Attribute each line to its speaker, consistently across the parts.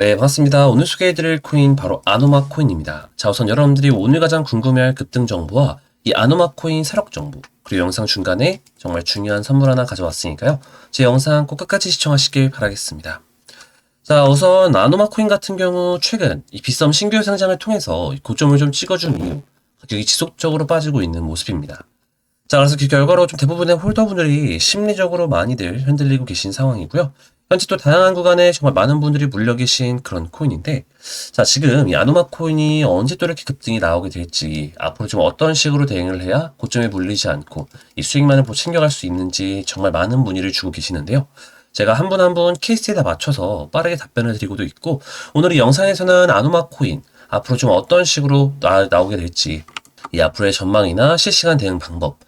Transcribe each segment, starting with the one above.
Speaker 1: 네, 반갑습니다. 오늘 소개해드릴 코인 바로 아노마 코인입니다. 자, 우선 여러분들이 오늘 가장 궁금해할 급등 정보와 이 아노마 코인 세력 정보, 그리고 영상 중간에 정말 중요한 선물 하나 가져왔으니까요. 제 영상 꼭 끝까지 시청하시길 바라겠습니다. 자, 우선 아노마 코인 같은 경우 최근 이 빗썸 신규 상장을 통해서 이 고점을 좀 찍어준 이후 가격이 지속적으로 빠지고 있는 모습입니다. 자, 그래서 그 결과로 좀 대부분의 홀더분들이 심리적으로 많이들 흔들리고 계신 상황이고요. 현재 또 다양한 구간에 정말 많은 분들이 물려 계신 그런 코인인데, 자, 지금 이 아노마 코인이 언제 또 이렇게 급등이 나오게 될지, 앞으로 좀 어떤 식으로 대응을 해야 고점에 물리지 않고 이 수익만을 뭐 챙겨갈 수 있는지 정말 많은 문의를 주고 계시는데요. 제가 한 분 한 분 케이스에 다 맞춰서 빠르게 답변을 드리고도 있고, 오늘 이 영상에서는 아노마 코인, 앞으로 좀 어떤 식으로 나, 나오게 될지, 이 앞으로의 전망이나 실시간 대응 방법,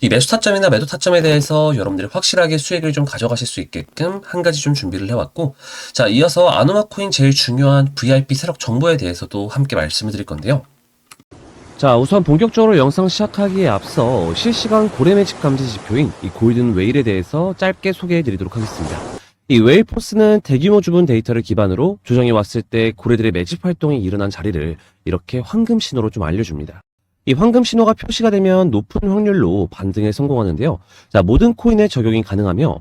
Speaker 1: 이 매수 타점이나 매도 타점에 대해서 여러분들이 확실하게 수익을 좀 가져가실 수 있게끔 한 가지 좀 준비를 해왔고, 자, 이어서 아노마 코인 제일 중요한 VIP 세력 정보에 대해서도 함께 말씀을 드릴 건데요. 자, 우선 본격적으로 영상 시작하기에 앞서 실시간 고래 매직 감지 지표인 이 골든 웨일에 대해서 짧게 소개해 드리도록 하겠습니다. 이 웨일 포스는 대규모 주문 데이터를 기반으로 조정해 왔을 때 고래들의 매집 활동이 일어난 자리를 이렇게 황금 신호로 좀 알려줍니다. 이 황금 신호가 표시가 되면 높은 확률로 반등에 성공하는데요. 자, 모든 코인에 적용이 가능하며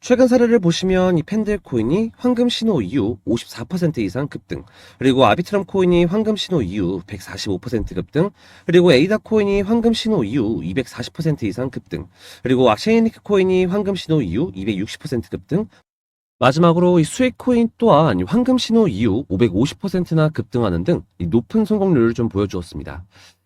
Speaker 1: 최근 사례를 보시면 이 펜들 코인이 황금 신호 이후 54% 이상 급등, 그리고 아비트럼 코인이 황금 신호 이후 145% 급등, 그리고 에이다 코인이 황금 신호 이후 240% 이상 급등, 그리고 악체이니크 코인이 황금 신호 이후 260% 급등, 마지막으로 이 수익 코인 또한 이 황금 신호 이후 550%나 급등하는 등이 높은 성공률을 좀 보여주었습니다.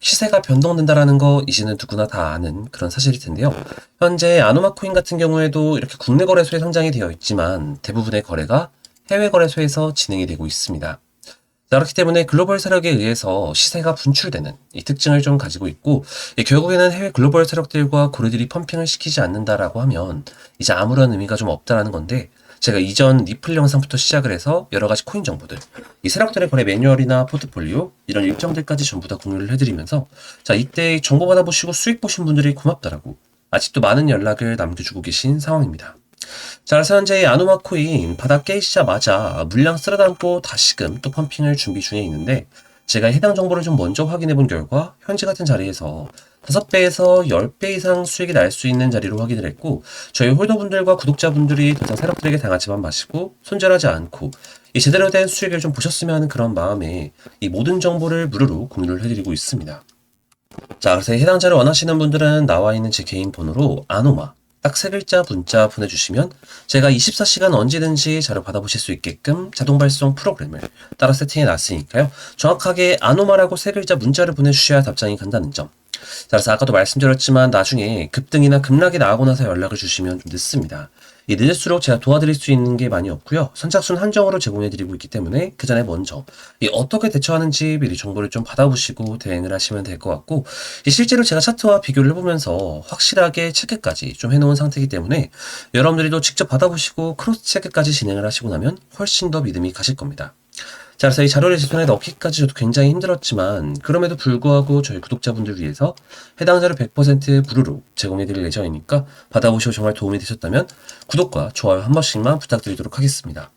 Speaker 1: 시세가 변동된다라는 거 이제는 누구나 다 아는 그런 사실일 텐데요. 현재 아노마 코인 같은 경우에도 이렇게 국내 거래소에 상장이 되어 있지만 대부분의 거래가 해외 거래소에서 진행이 되고 있습니다. 자, 그렇기 때문에 글로벌 세력에 의해서 시세가 분출되는 이 특징을 좀 가지고 있고 이 결국에는 해외 글로벌 세력들과 고래들이 펌핑을 시키지 않는다라고 하면 이제 아무런 의미가 좀 없다라는 건데 제가 이전 리플 영상부터 시작을 해서 여러 가지 코인 정보들, 이 세력들의 거래 매뉴얼이나 포트폴리오 이런 일정들까지 전부 다 공유를 해드리면서 자 이때 정보 받아보시고 수익 보신 분들이 고맙다라고 아직도 많은 연락을 남겨주고 계신 상황입니다. 자, 그래서 현재 아노마 코인 바닥 깨시자마자 물량 쓸어담고 다시금 또 펌핑을 준비 중에 있는데 제가 해당 정보를 좀 먼저 확인해 본 결과 현재 같은 자리에서 5배에서 10배 이상 수익이 날 수 있는 자리로 확인을 했고 저희 홀더분들과 구독자분들이 더 이상 세력들에게 당하지만 마시고 손절하지 않고 이 제대로 된 수익을 좀 보셨으면 하는 그런 마음에 이 모든 정보를 무료로 공유를 해드리고 있습니다. 자, 그래서 해당 자를 원하시는 분들은 나와 있는 제 개인 번호로 아노마 딱 세 글자 문자 보내주시면 제가 24시간 언제든지 자료 받아보실 수 있게끔 자동 발송 프로그램을 따라 세팅해 놨으니까요. 정확하게 아노마라고 세 글자 문자를 보내주셔야 답장이 간다는 점. 자, 그래서 아까도 말씀드렸지만 나중에 급등이나 급락이 나오고 나서 연락을 주시면 좀 늦습니다. 이 늦을수록 제가 도와드릴 수 있는 게 많이 없고요. 선착순 한정으로 제공해드리고 있기 때문에 그 전에 먼저 이 어떻게 대처하는지 미리 정보를 좀 받아보시고 대응을 하시면 될 것 같고 이 실제로 제가 차트와 비교를 해보면서 확실하게 체크까지 좀 해놓은 상태이기 때문에 여러분들도 직접 받아보시고 크로스 체크까지 진행을 하시고 나면 훨씬 더 믿음이 가실 겁니다. 자, 그래서 이 자료를 제 손에 넣기까지 저도 굉장히 힘들었지만, 그럼에도 불구하고 저희 구독자분들 위해서 해당 자료 100% 무료로 제공해 드릴 예정이니까 받아보시고 정말 도움이 되셨다면 구독과 좋아요 한 번씩만 부탁드리도록 하겠습니다.